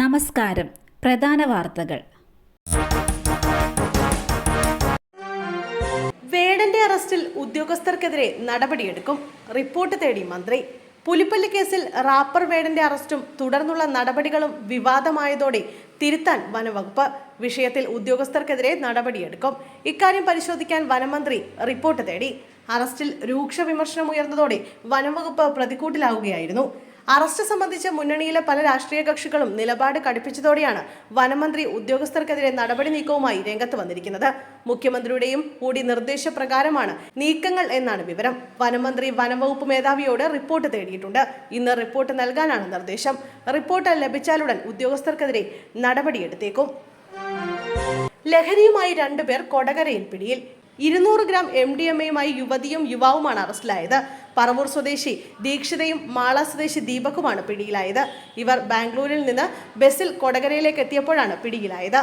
നമസ്കാരം. പ്രധാന വാർത്തകൾ. വേടന്റെ അറസ്റ്റിൽ ഉദ്യോഗസ്ഥർക്കെതിരെ നടപടിയെടുക്കും. റിപ്പോർട്ട് തേടി മന്ത്രി. പുലിപ്പള്ളി കേസിൽ റാപ്പർ വേടന്റെ അറസ്റ്റും തുടർന്നുള്ള നടപടികളും വിവാദമായതോടെ തിരുത്താൻ വനവകുപ്പ് വിഷയത്തിൽ ഉദ്യോഗസ്ഥർക്കെതിരെ നടപടിയെടുക്കും. ഇക്കാര്യം പരിശോധിക്കാൻ വനമന്ത്രി റിപ്പോർട്ട് തേടി. അറസ്റ്റിൽ രൂക്ഷ വിമർശനം ഉയർന്നതോടെ വനംവകുപ്പ് പ്രതിക്കൂട്ടിലാവുകയായിരുന്നു. അറസ്റ്റ് സംബന്ധിച്ച് മുന്നണിയിലെ പല രാഷ്ട്രീയ കക്ഷികളും നിലപാട് കടുപ്പിച്ചതോടെയാണ് വനമന്ത്രി ഉദ്യോഗസ്ഥർക്കെതിരെ നടപടി നീക്കവുമായി രംഗത്ത് വന്നിരിക്കുന്നത്. മുഖ്യമന്ത്രിയുടെയും കൂടി നിർദ്ദേശപ്രകാരമാണ് നീക്കങ്ങൾ എന്നാണ് വിവരം. വനമന്ത്രി വനംവകുപ്പ് മേധാവിയോട് റിപ്പോർട്ട് തേടിയിട്ടുണ്ട്. ഇന്ന് റിപ്പോർട്ട് നൽകാനാണ് നിർദ്ദേശം. റിപ്പോർട്ട് ലഭിച്ചാലുടൻ ഉദ്യോഗസ്ഥർക്കെതിരെ നടപടിയെടുത്തേക്കും. ലഹരിയുമായി രണ്ടുപേർ കൊടകരയിൽ പിടിയിൽ. ഇരുന്നൂറ് ഗ്രാം എം ഡി എം എയുമായി യുവതിയും യുവാവുമാണ് അറസ്റ്റിലായത്. പറവൂർ സ്വദേശി ദീക്ഷിതയും മാള സ്വദേശി ദീപക്കുമാണ് പിടിയിലായത്. ഇവർ ബാംഗ്ലൂരിൽ നിന്ന് ബസ്സിൽ കൊടകരയിലേക്ക് എത്തിയപ്പോഴാണ് പിടിയിലായത്.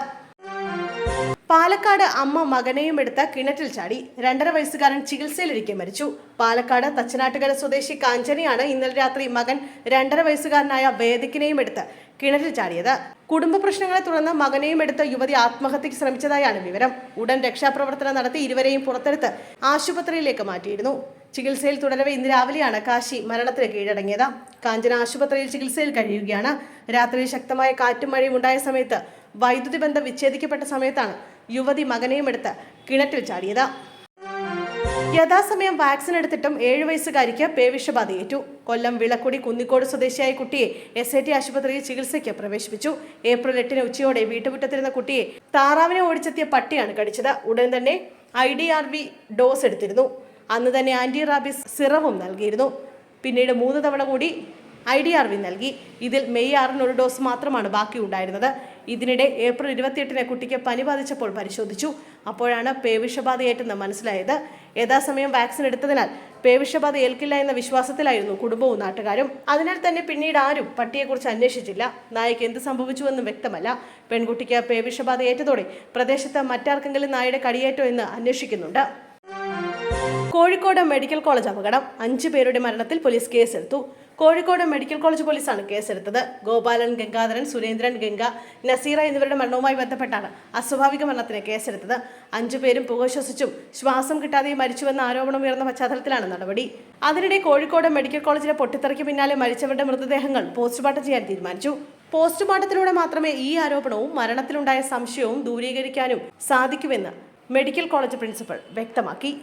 പാലക്കാട് അമ്മ മകനെയും എടുത്ത കിണറ്റിൽ ചാടി രണ്ടര വയസ്സുകാരൻ ചികിത്സയിലിരിക്കെ മരിച്ചു. പാലക്കാട് തച്ചനാട്ടുകര സ്വദേശി കാഞ്ചനയാണ് ഇന്നലെ രാത്രി മകൻ രണ്ടര വയസ്സുകാരനായ വേദിക്കിനെയും എടുത്ത് കിണറ്റിൽ ചാടിയത്. കുടുംബ പ്രശ്നങ്ങളെ തുടർന്ന് മകനെയും എടുത്ത് യുവതി ആത്മഹത്യക്ക് ശ്രമിച്ചതായാണ് വിവരം. ഉടൻ രക്ഷാപ്രവർത്തനം നടത്തി ഇരുവരെയും പുറത്തെടുത്ത് ആശുപത്രിയിലേക്ക് മാറ്റിയിരുന്നു. ചികിത്സയിൽ തുടരവേ ഇന്ന് രാവിലെയാണ് കാശി മരണത്തിന് കീഴടങ്ങിയത്. കാഞ്ചന ആശുപത്രിയിൽ ചികിത്സയിൽ കഴിയുകയാണ്. രാത്രി ശക്തമായ കാറ്റും മഴയും ഉണ്ടായ സമയത്ത് വൈദ്യുതി ബന്ധം വിച്ഛേദിക്കപ്പെട്ട സമയത്താണ് യുവതി മകനെയും എടുത്ത് കിണറ്റിൽ ചാടിയത്. യഥാസമയം വാക്സിൻ എടുത്തിട്ടും ഏഴു വയസ്സുകാരിക്ക് പേവിഷബാധയേറ്റു കൊല്ലം വിളക്കുടി കുന്നിക്കോട് സ്വദേശിയായ കുട്ടിയെ എസ് ഐ ടി ആശുപത്രിയിൽ ചികിത്സയ്ക്ക് പ്രവേശിപ്പിച്ചു. ഏപ്രിൽ എട്ടിന് ഉച്ചയോടെ വീട്ടുമുറ്റത്തിരുന്ന കുട്ടിയെ താറാവിനെ ഓടിച്ചെത്തിയ പട്ടിയാണ് കടിച്ചത്. ഉടൻ തന്നെ I D R V dose എടുത്തിരുന്നു. അന്ന് തന്നെ ആന്റി റാബിസ് സിറവും നൽകിയിരുന്നു. പിന്നീട് മൂന്ന് തവണ കൂടി ഐ ഡി ആർ വി നൽകി. ഇതിൽ മെയ് ആറിന് ഒരു ഡോസ് മാത്രമാണ് ബാക്കി ഉണ്ടായിരുന്നത് ഇതിനിടെ ഏപ്രിൽ ഇരുപത്തിയെട്ടിന് കുട്ടിക്ക് പനി ബാധിച്ചപ്പോൾ പരിശോധിച്ചു. അപ്പോഴാണ് പേവിഷബാധയേറ്റെന്ന് മനസ്സിലായത്. യഥാസമയം വാക്സിൻ എടുത്തതിനാൽ പേവിഷബാധ ഏൽക്കില്ല എന്ന വിശ്വാസത്തിലായിരുന്നു കുടുംബവും നാട്ടുകാരും. അതിനാൽ തന്നെ പിന്നീട് ആരും പട്ടിയെക്കുറിച്ച് അന്വേഷിച്ചില്ല. നായക്ക് എന്ത് സംഭവിച്ചുവെന്നും വ്യക്തമല്ല. പെൺകുട്ടിക്ക് പേവിഷബാധ ഏറ്റതോടെ പ്രദേശത്ത് മറ്റാർക്കെങ്കിലും നായയുടെ കടിയേറ്റോ എന്ന് അന്വേഷിക്കുന്നുണ്ട്. കോഴിക്കോട് മെഡിക്കൽ കോളേജ് അപകടം. അഞ്ചു പേരുടെ മരണത്തിൽ പോലീസ് കേസെടുത്തു. കോഴിക്കോട് മെഡിക്കൽ കോളേജ് പോലീസാണ് കേസെടുത്തത്. ഗോപാലൻ ഗംഗാധരൻ സുരേന്ദ്രൻ ഗംഗ നസീറ എന്നിവരുടെ മരണവുമായി ബന്ധപ്പെട്ടാണ് അസ്വാഭാവിക മരണത്തിന് കേസെടുത്തത്. അഞ്ചു പേരും പുകശ്വസിച്ചും ശ്വാസം കിട്ടാതെ മരിച്ചുവെന്ന ആരോപണം ഉയർന്ന പശ്ചാത്തലത്തിലാണ് നടപടി. അതിനിടെ കോഴിക്കോട് മെഡിക്കൽ കോളേജിലെ പൊട്ടിത്തെറിക്ക് പിന്നാലെ മരിച്ചവരുടെ മൃതദേഹങ്ങൾ പോസ്റ്റ്മോർട്ടം ചെയ്യാൻ തീരുമാനിച്ചു. പോസ്റ്റ്മോർട്ടത്തിലൂടെ മാത്രമേ ഈ ആരോപണവും മരണത്തിലുണ്ടായ സംശയവും ദൂരീകരിക്കാനും സാധിക്കുമെന്ന് മെഡിക്കൽ കോളേജ് പ്രിൻസിപ്പൽ വ്യക്തമാക്കി.